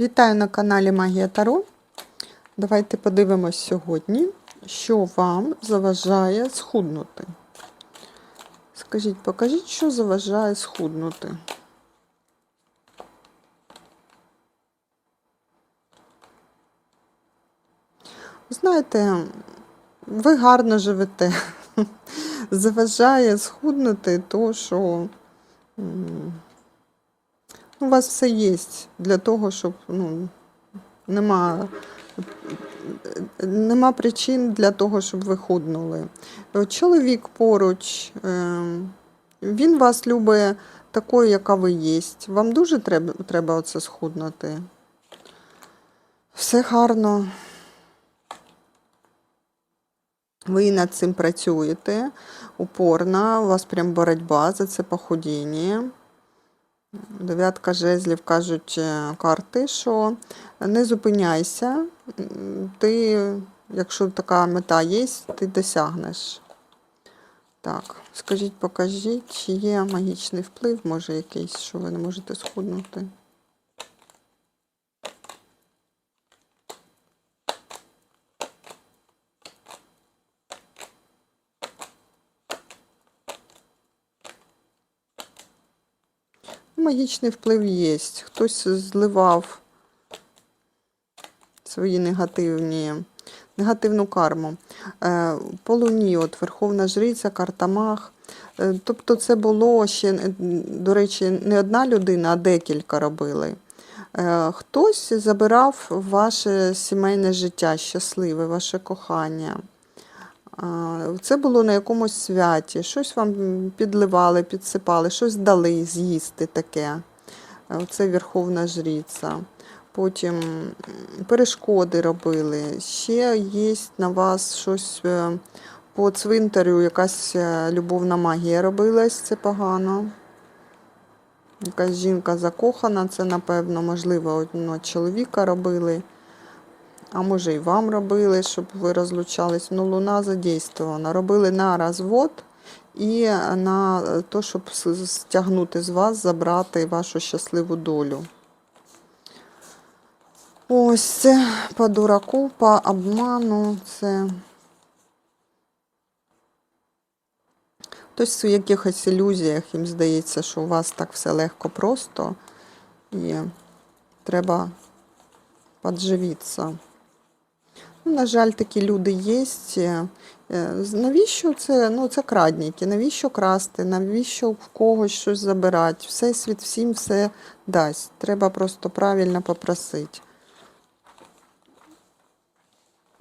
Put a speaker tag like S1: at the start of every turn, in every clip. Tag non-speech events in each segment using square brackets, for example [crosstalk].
S1: Вітаю на каналі Магія Таро. Давайте подивимось сьогодні, що вам заважає схуднути. Скажіть, покажіть, що заважає схуднути. Знаєте, ви гарно живете. [laughs] Заважає схуднути то, що у вас все є для того, щоб ну, нема, нема причин для того, щоб ви худнули. Чоловік поруч, е, він вас любить такою, яка ви є. Вам дуже треба, треба оце схуднути. Все гарно. Ви над цим працюєте упорно, у вас прям боротьба за це похудіння. Дев'ятка жезлів кажуть е, карти, що не зупиняйся, ти, якщо така мета є, ти досягнеш. Так, скажіть, покажіть, чи є магічний вплив, може якийсь, що ви не можете схуднути? Магічний вплив є. Хтось зливав свої негативні, негативну карму. Е, По луні, от Верховна Жриця, карта Маг. Е, Тобто це було ще, е, до речі, не одна людина, а декілька робили. Хтось забирав ваше сімейне життя щасливе, ваше кохання. Це було на якомусь святі, щось вам підливали, підсипали, щось дали з'їсти таке. Е, Це Верховна Жриця. Потім перешкоди робили. Ще є на вас щось е, по цвинтарю, якась е, любовна магія робилась, це погано. Якась жінка закохана, це, напевно, можливо, одного чоловіка робили. А може і вам робили, щоб ви розлучались. Ну, луна задействована. Робили на розвод і на те, щоб стягнути з вас, забрати вашу щасливу долю. Ось це по дураку, по обману. Це хтось в якихось ілюзіях, їм здається, що у вас так все легко просто. І треба подживитися. Ну, на жаль, такі люди є. Е, Навіщо це? Ну, це крадники. Навіщо красти? Навіщо в когось щось забирати? Всесвіт всім все дасть. Треба просто правильно попросити.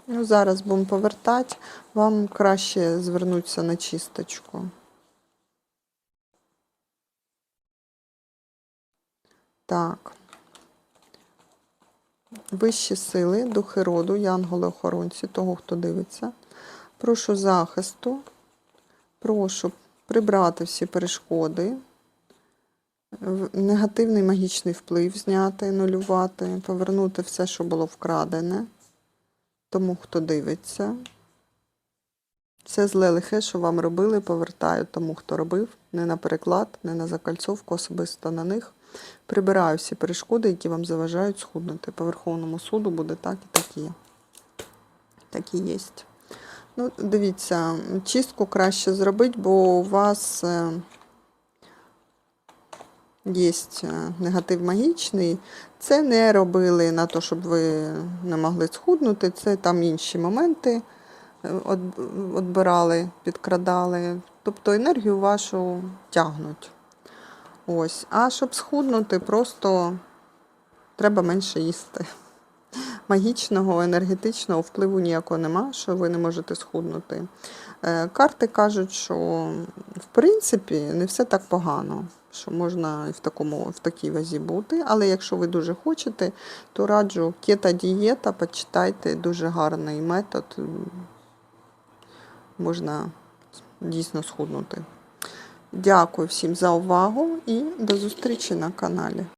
S1: Ну, зараз будемо повертати. Вам краще звернутися на чисточку. Так. Вищі сили, духи роду, янголи-охоронці, того, хто дивиться. Прошу захисту, прошу прибрати всі перешкоди, негативний магічний вплив зняти, нулювати, повернути все, що було вкрадене, тому, хто дивиться. Все зле лихе, що вам робили, повертаю тому, хто робив, не на переклад, не на закальцовку, особисто на них. Прибираю всі перешкоди, які вам заважають схуднути. По Верховному суду буде так і так є. Так і є. Ну, дивіться, чистку краще зробити, бо у вас е, є негатив магічний. Це не робили на те, щоб ви не могли схуднути. Це там інші моменти отбирали, підкрадали. Тобто енергію вашу тягнуть. Ось. А щоб схуднути, просто треба менше їсти. [laughs] Магічного, енергетичного впливу ніякого нема, що ви не можете схуднути. Е, Карти кажуть, що в принципі не все так погано, що можна і в, такому, в такій вазі бути. Але якщо ви дуже хочете, то раджу кета-дієта, почитайте дуже гарний метод. Можна дійсно схуднути. Дякую всім за увагу і до зустрічі на каналі.